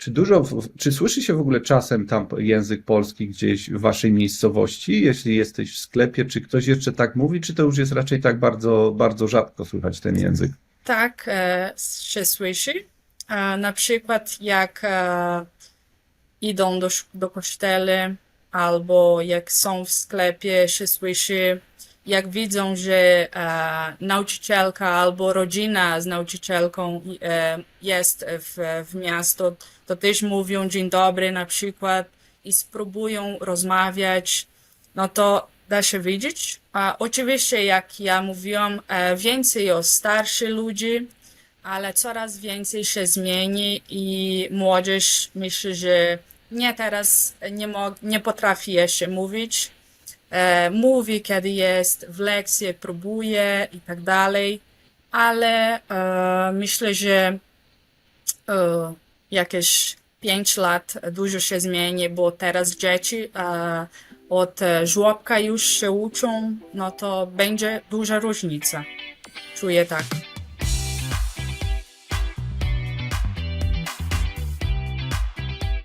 Czy dużo, czy słyszy się w ogóle czasem tam język polski gdzieś w waszej miejscowości, jeśli jesteś w sklepie, czy ktoś jeszcze tak mówi, czy to już jest raczej tak bardzo, bardzo rzadko słychać ten język? Tak e, się słyszy. E, na przykład jak e, idą do, do kościoła albo jak są w sklepie, się słyszy, jak widzą, że e, nauczycielka albo rodzina z nauczycielką e, jest w, w miasto, to też mówią dzień dobry na przykład i spróbują rozmawiać, no to da się widzieć. A oczywiście, jak ja mówiłam, e, więcej o starszych ludzi, ale coraz więcej się zmieni i młodzież myślę, że nie teraz nie, mo- nie potrafi jeszcze mówić. E, mówi, kiedy jest w lekcji, próbuje i tak dalej, ale e, myślę, że e, jakieś 5 lat dużo się zmieni, bo teraz dzieci od żłobka już się uczą, no to będzie duża różnica. Czuję tak.